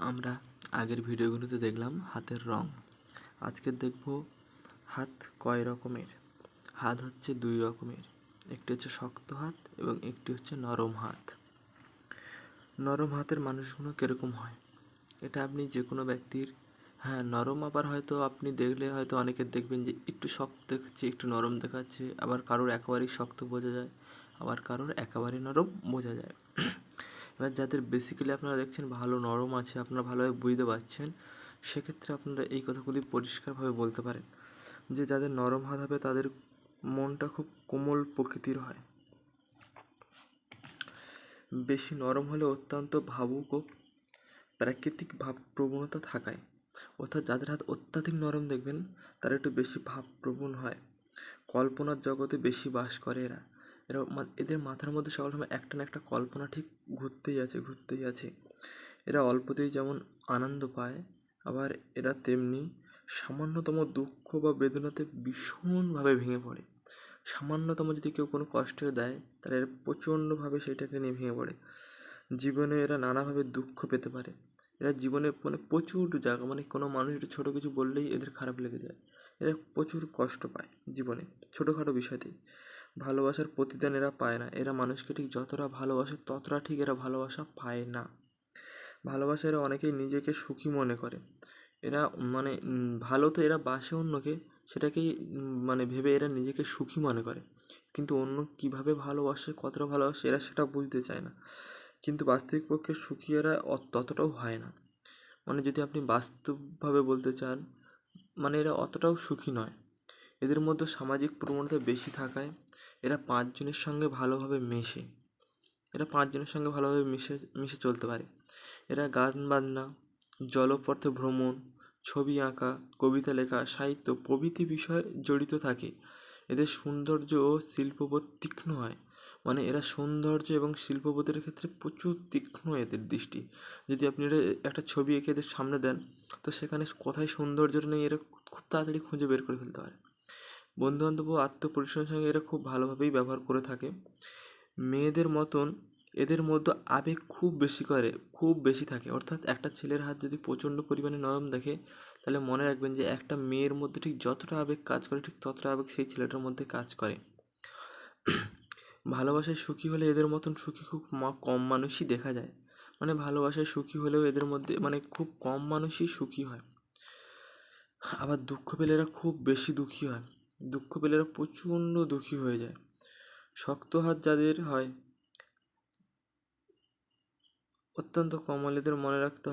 আমরা আগের ভিডিওগুলোতে দেখলাম হাতের রং। আজকে দেখব হাত কয় রকমের। হাত হচ্ছে দুই রকমের। একটি হচ্ছে শক্ত হাত এবং একটি হচ্ছে নরম হাত। নরম হাতের মানুষগুলো কীরকম হয়? এটা আপনি যে কোনো ব্যক্তির হ্যাঁ নরম আবার হয়তো আপনি দেখলে হয়তো অনেকের দেখবেন যে একটু শক্ত দেখাচ্ছে, একটু নরম দেখাচ্ছে, আবার কারোর একেবারেই শক্ত বোঝা যায়, আবার কারোর একেবারেই নরম বোঝা যায়। এবার যাদের বেসিক্যালি আপনারা দেখছেন ভালো, নরম আছে, আপনারা ভালোভাবে বুঝতে পারছেন, সেক্ষেত্রে আপনারা এই কথাগুলি পরিষ্কারভাবে বলতে পারেন। যে যাদের নরম হাত হবে, তাদের মনটা খুব কোমল প্রকৃতির হয়। বেশি নরম হলে অত্যন্ত ভাবুক ও প্রাকৃতিক ভাব প্রবণতা থাকায়। অর্থাৎ যাদের হাত অত্যাধিক নরম দেখবেন, তারা একটু বেশি ভাবপ্রবণ হয়। কল্পনার জগতে বেশি বাস করে এরা। এরা এদের মাথার মধ্যে সবসময় একটা না একটা কল্পনা ঠিক ঘুরতেই আছে ঘুরতেই আছে। এরা অল্পতেই যেমন আনন্দ পায়, আবার এরা তেমনি সামান্যতম দুঃখ বা বেদনাতে ভীষণভাবে ভেঙে পড়ে। সামান্যতম যদি কেউ কোনো কষ্ট দেয়, তাহলে এরা প্রচণ্ডভাবে সেটাকে নিয়ে ভেঙে পড়ে। জীবনে এরা নানাভাবে দুঃখ পেতে পারে। এরা জীবনে মানে প্রচুর জায়গা মানে কোনো মানুষ একটু ছোটো কিছু বললেই এদের খারাপ লেগে যায়। এরা প্রচুর কষ্ট পায় জীবনে, ছোটোখাটো বিষয়তেই। ভালোবাসার প্রতিদান এরা পায় না। এরা মানুষকে ঠিক যতটা ভালোবাসে ততটা ঠিক এরা ভালোবাসা পায় না। ভালোবাসা এরা অনেকেই নিজেকে সুখী মনে করে। এরা মানে ভালো তো এরা বাসে অন্যকে, সেটাকেই মানে ভেবে এরা নিজেকে সুখী মনে করে। কিন্তু অন্য কীভাবে ভালোবাসে, কতটা ভালোবাসে, এরা সেটা বুঝতে চায় না। কিন্তু বাস্তবিক পক্ষে সুখী এরা ততটাও হয় না। মানে যদি আপনি বাস্তবভাবে বলতে চান মানে এরা অতটাও সুখী নয়। এদের মধ্যে সামাজিক প্রবণতা বেশি থাকায় এরা পাঁচজনের সঙ্গে ভালোভাবে মেশে। এরা পাঁচজনের সঙ্গে ভালোভাবে মিশে মিশে চলতে পারে। এরা গান বাজনা, জলপথে ভ্রমণ, ছবি আঁকা, কবিতা লেখা, সাহিত্য প্রভৃতি বিষয়ে জড়িত থাকে। এদের সৌন্দর্য ও শিল্পবোধ তীক্ষ্ণ হয়। মানে এরা সৌন্দর্য এবং শিল্পবোধের ক্ষেত্রে প্রচুর তীক্ষ্ণ এদের দৃষ্টি। যদি আপনি এটা একটা ছবি এঁকে এদের সামনে দেন, তো সেখানে কোথায় সৌন্দর্যটা নেই, এরা খুব তাড়াতাড়ি খুঁজে বের করে ফেলতে পারে। বন্ধুবান্ধব ও আত্মপরিশ্রমের সঙ্গে এরা খুব ভালোভাবেই ব্যবহার করে থাকে। মেয়েদের মতন এদের মধ্যে আবেগ খুব বেশি করে, খুব বেশি থাকে। অর্থাৎ একটা ছেলের হাত যদি প্রচণ্ড পরিমাণে নরম দেখে, তাহলে মনে রাখবেন যে একটা মেয়ের মধ্যে ঠিক যতটা আবেগ কাজ করে, ঠিক ততটা আবেগ সেই ছেলেটার মধ্যে কাজ করে। ভালোবাসায় সুখী হলে এদের মতন সুখী খুব কম মানুষই দেখা যায়। মানে ভালোবাসায় সুখী হলেও এদের মধ্যে মানে খুব কম মানুষই সুখী হয়। আবার দুঃখ পেলে এরা খুব বেশি দুঃখী হয়। দুঃখ পেলে প্রচণ্ড দুঃখী হয়ে যায়। শক্ত হাত যাদের হয়, অত্যন্ত কমলেদের মনে রাখতে হয়।